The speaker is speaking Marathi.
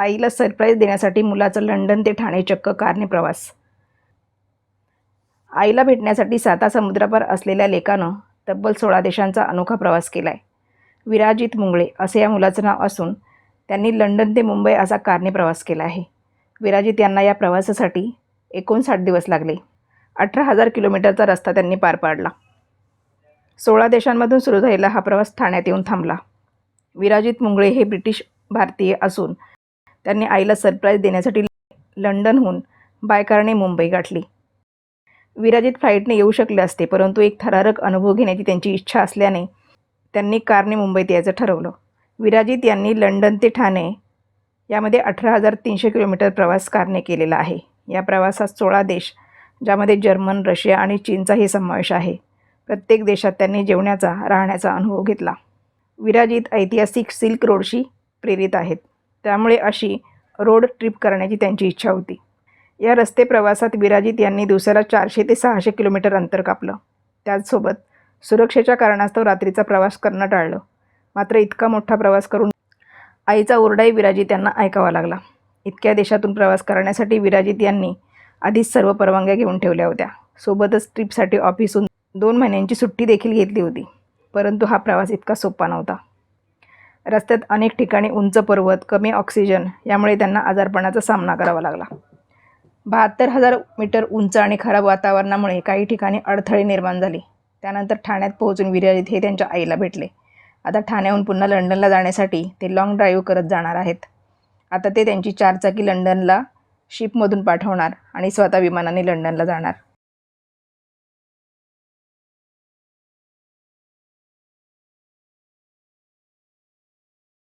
आईला सरप्राईज देण्यासाठी मुलाचा लंडन ते ठाणे चक्क कारने प्रवास. आईला भेटण्यासाठी साता समुद्रापार असलेल्या लेकानं तब्बल सोळा देशांचा अनोखा प्रवास केला आहे विराजित मुंगळे असे या मुलाचं नाव असून त्यांनी लंडन ते मुंबई असा कारने प्रवास केला आहे. विराजित यांना या प्रवासासाठी एकोणसाठ दिवस लागले. अठरा हजार किलोमीटरचा रस्ता त्यांनी पार पाडला. सोळा देशांमधून सुरू झालेला हा प्रवास ठाण्यात येऊन थांबला. विराजित मुंगळे हे ब्रिटिश भारतीय असून त्यांनी आईला सरप्राईज देण्यासाठी लंडनहून बाय कारने मुंबई गाठली. विराजित फ्लाईटने येऊ शकले असते परंतु एक थरारक अनुभव घेण्याची त्यांची इच्छा असल्याने त्यांनी कारने मुंबईत यायचं ठरवलं. विराजित यांनी लंडन ते ठाणे यामध्ये अठरा हजार तीनशे किलोमीटर प्रवास कारने केलेला आहे. या प्रवासात सोळा देश ज्यामध्ये जर्मन रशिया आणि चीनचाही समावेश आहे. प्रत्येक देशात त्यांनी जेवण्याचा राहण्याचा अनुभव घेतला. विराजित ऐतिहासिक सिल्क रोडशी प्रेरित आहेत. त्यामुळे अशी रोड ट्रिप करण्याची त्यांची इच्छा होती. या रस्ते प्रवासात विराजित यांनी दिवसाला चारशे ते सहाशे किलोमीटर अंतर कापलं. त्याचसोबत सुरक्षेच्या कारणास्तव रात्रीचा प्रवास करणं टाळलं. मात्र इतका मोठा प्रवास करून आईचा ओरडाही विराजित यांना ऐकावा लागला. इतक्या देशातून प्रवास करण्यासाठी विराजित यांनी आधीच सर्व परवानग्या घेऊन ठेवल्या होत्या. सोबतच ट्रिपसाठी ऑफिसून दोन महिन्यांची सुट्टी देखील घेतली होती. परंतु हा प्रवास इतका सोपा नव्हता. रस्त्यात अनेक ठिकाणी उंच पर्वत कमी ऑक्सिजन यामुळे त्यांना आजारपणाचा सामना करावा लागला. बहात्तर हजार मीटर उंच आणि खराब वातावरणामुळे काही ठिकाणी अडथळे निर्माण झाले. त्यानंतर ठाण्यात पोहोचून विरजित हे त्यांच्या आईला भेटले. आता ठाण्याहून पुन्हा लंडनला जाण्यासाठी ते लाँग ड्राईव्ह करत जाणार आहेत. आता ते त्यांची चारचाकी लंडनला शिपमधून पाठवणार आणि स्वतः विमानाने लंडनला जाणार.